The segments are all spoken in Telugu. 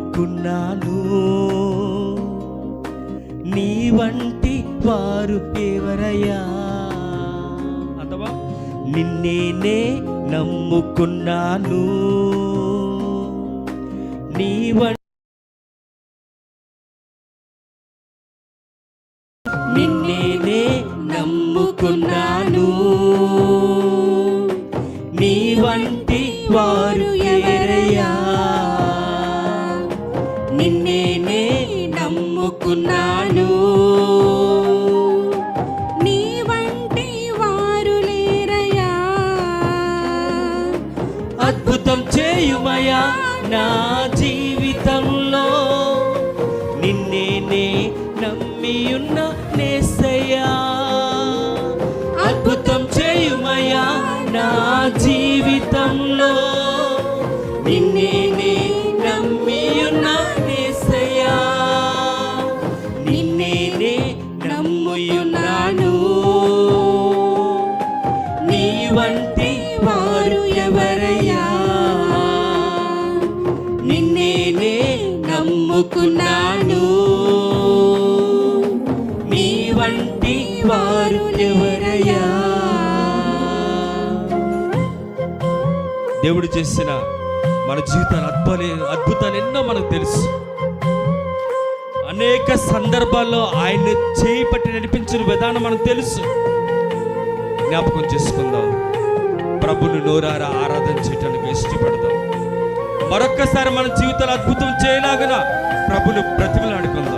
మొక్కున్నాను నీ వంటి వారు ఎవరయ్యా? అథవా నిన్నేనే నమ్ముకున్నాను. నీ వంటి నిన్నేనే నమ్ముకున్నాను. నీ వంటి వారు ఎవరయ్యా? నమ్ముకున్నాను నీ వంటి వారు లేరయ్యా. అద్భుతం చేయుమయా నా జీవితంలో. నిన్నేనే నమ్మియున్న నేసయ్యా. అద్భుతం చేయుమయా నా జీవితంలో. నిన్నేనే నమ్మియున్న నమ్ముకున్నాను మీ వంటి వారు ఎవరయ్యా? దేవుడు చేసిన మన జీవితాలు అద్భుతాలు అద్భుతాలు ఎన్నో మనకు తెలుసు. అనేక సందర్భాల్లో ఆయన్ని చేయి పట్టి నడిపించిన విధానం మనకు తెలుసు. జ్ఞాపకం చేసుకుందాం. ప్రభుని నోరారా ఆరాధన చేయటానికి ఇష్టపడదాం. మరొక్కసారి మన జీవితాలు అద్భుతం చేయలాగన ప్రభుని బ్రతిమలాడుకుందాం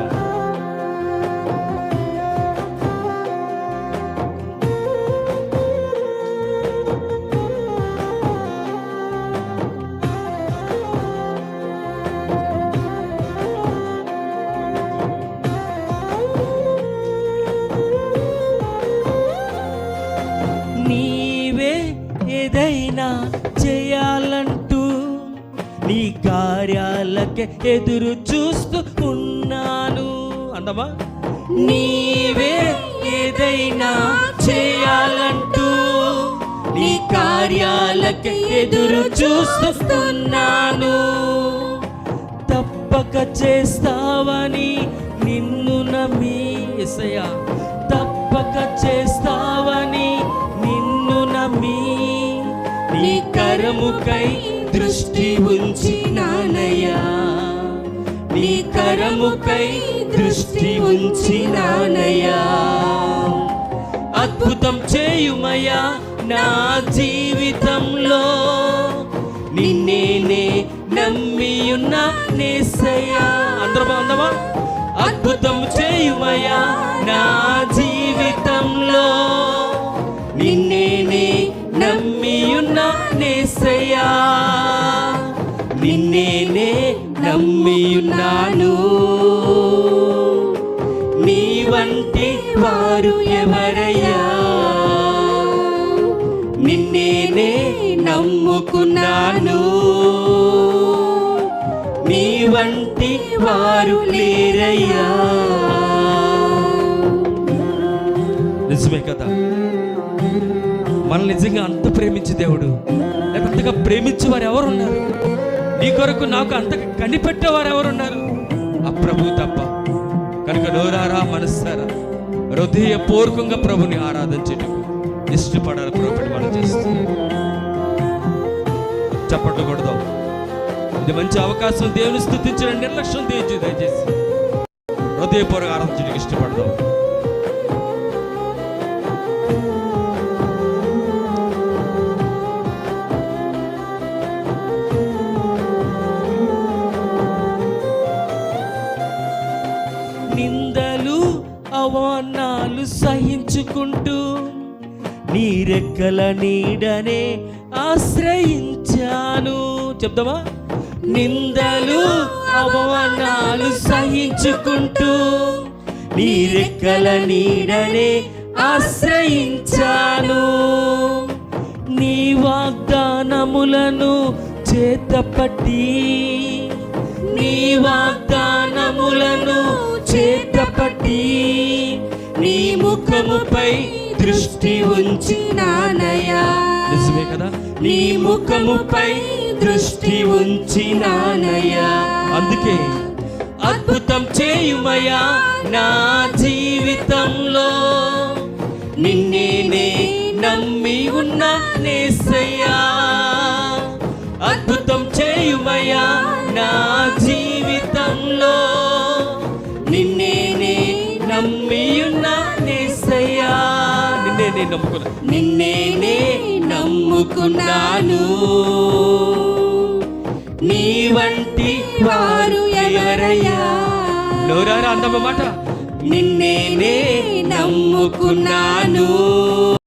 నీవే ఏదైనా నీ కార్యాలకే ఎదురు చూస్తూ ఉన్నాను. అందమా? నీవే ఏదైనా చేయాలంటూ నీ కార్యాలకే ఎదురు చూస్తున్నాను తప్పక చేస్తావని నిన్ను నమ్మి ఎసయా తప్పక చేస్తావని నిన్ను నమ్మి నీ కరముకై దృష్టి ఉంచి నానయ్యా నీ కరముకై దృష్టి ఉంచి నానయ్యా అద్భుతం చేయుమయ్యా నా జీవితంలో. నిన్నేనే నమ్మియున్న నేసయ్యా. అందరూ బాగుందామా అద్భుతం చేయుమయ్యా నా జీవితంలో. నేసయ్యా నిన్నేనే నమ్మియున్నాను. నీ వంటి వారు ఎవరయ్యా? నిన్నేనే నమ్ముకున్నాను. నీ వంటి వారు లేరయ్యా. నిజమే కదా. మనల్ని నిజంగా అంత ప్రేమించి దేవుడు. అంతగా ప్రేమించే వారు ఎవరున్నారు నీ కొరకు నాకు అంతగా కనిపెట్టేవారు ఎవరున్నారు ఆ ప్రభు తప్ప. కనుక నోరారా మనస్సారా? హృదయ పూర్వకంగా ప్రభుని ఆరాధించేటకు ఇష్టపడాలి ప్రభుని మనం చేస్తుంది చప్పట్లు కొడదాం. ఇది మంచి అవకాశం. దేవుని స్థుతించడం నిర్లక్ష్యం తీయచ్చు దయచేసి హృదయపూర్వక ఆరాధించడానికి ఇష్టపడదాం. అవమానాలు సహించుకుంటూ నీ రెక్కల నీడనే ఆశ్రయించాను. చెప్తావా నిందలు అవమానాలు సహించుకుంటూ నీ రెక్కల నీడనే ఆశ్రయించాను. నీ వాగ్దానములను చేతపట్టి నీ వాగ్దానములను చేతపట్టి నీ ముఖముపై దృష్టి ఉంచి నిజమే కదా? నీ ముఖముపై దృష్టి ఉంచి నానయ్యా అందుకే అద్భుతం చేయుమయ్యా నా జీవితంలో. నిన్నేనే నమ్మి ఉన్న నేసయ్యా. అద్భుతం చేయుమయ్యా నిన్నే నమ్ముకున్నా. నిన్నే నమ్ముకున్నాను. నీ వంటి వారు ఎవరయ్యా? నోరారా అందమ్మ మాట? నిన్నే నమ్ముకున్నాను.